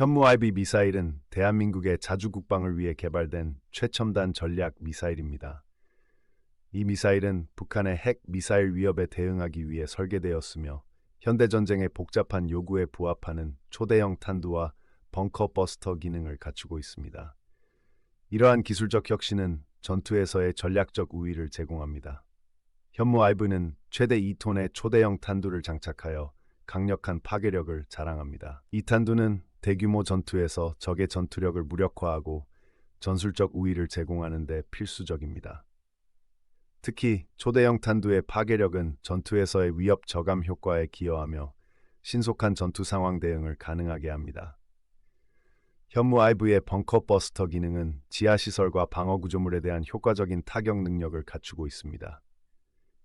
현무 IB 미사일은 대한민국의 자주 국방을 위해 개발된 최첨단 전략 미사일입니다. 이 미사일은 북한의 핵 미사일 위협에 대응하기 위해 설계되었으며 현대 전쟁의 복잡한 요구에 부합하는 초대형 탄두와 벙커 버스터 기능을 갖추고 있습니다. 이러한 기술적 혁신은 전투에서의 전략적 우위를 제공합니다. 현무 아이브는 최대 2톤의 초대형 탄두를 장착하여 강력한 파괴력을 자랑합니다. 이 탄두는 대규모 전투에서 적의 전투력을 무력화하고 전술적 우위를 제공하는 데 필수적입니다. 특히 초대형 탄두의 파괴력은 전투에서의 위협 저감 효과에 기여하며 신속한 전투 상황 대응을 가능하게 합니다. 현무 아이브의 벙커 버스터 기능은 지하 시설과 방어 구조물에 대한 효과적인 타격 능력을 갖추고 있습니다.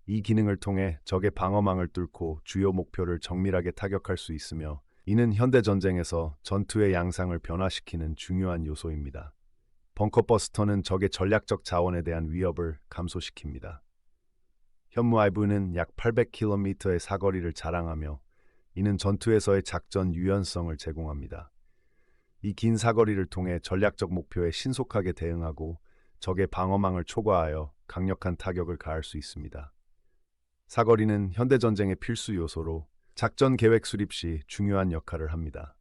이 기능을 통해 적의 방어망을 뚫고 주요 목표를 정밀하게 타격할 수 있으며 이는 현대 전쟁에서 전투의 양상을 변화시키는 중요한 요소입니다. 벙커 버스터는 적의 전략적 자원에 대한 위협을 감소시킵니다. 현무 아이브는 약 800km의 사거리를 자랑하며 이는 전투에서의 작전 유연성을 제공합니다. 이 긴 사거리를 통해 전략적 목표에 신속하게 대응하고 적의 방어망을 초과하여 강력한 타격을 가할 수 있습니다. 사거리는 현대 전쟁의 필수 요소로 작전 계획 수립 시 중요한 역할을 합니다.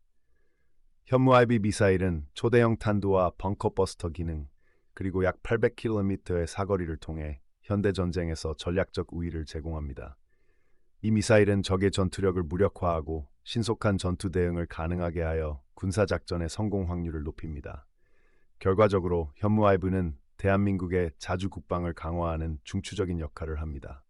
현무 IB 미사일은 초대형 탄두와 벙커 버스터 기능, 그리고 약 800km의 사거리를 통해 현대 전쟁에서 전략적 우위를 제공합니다. 이 미사일은 적의 전투력을 무력화하고 신속한 전투 대응을 가능하게 하여 군사 작전의 성공 확률을 높입니다. 결과적으로 현무 아이브는 대한민국의 자주 국방을 강화하는 중추적인 역할을 합니다.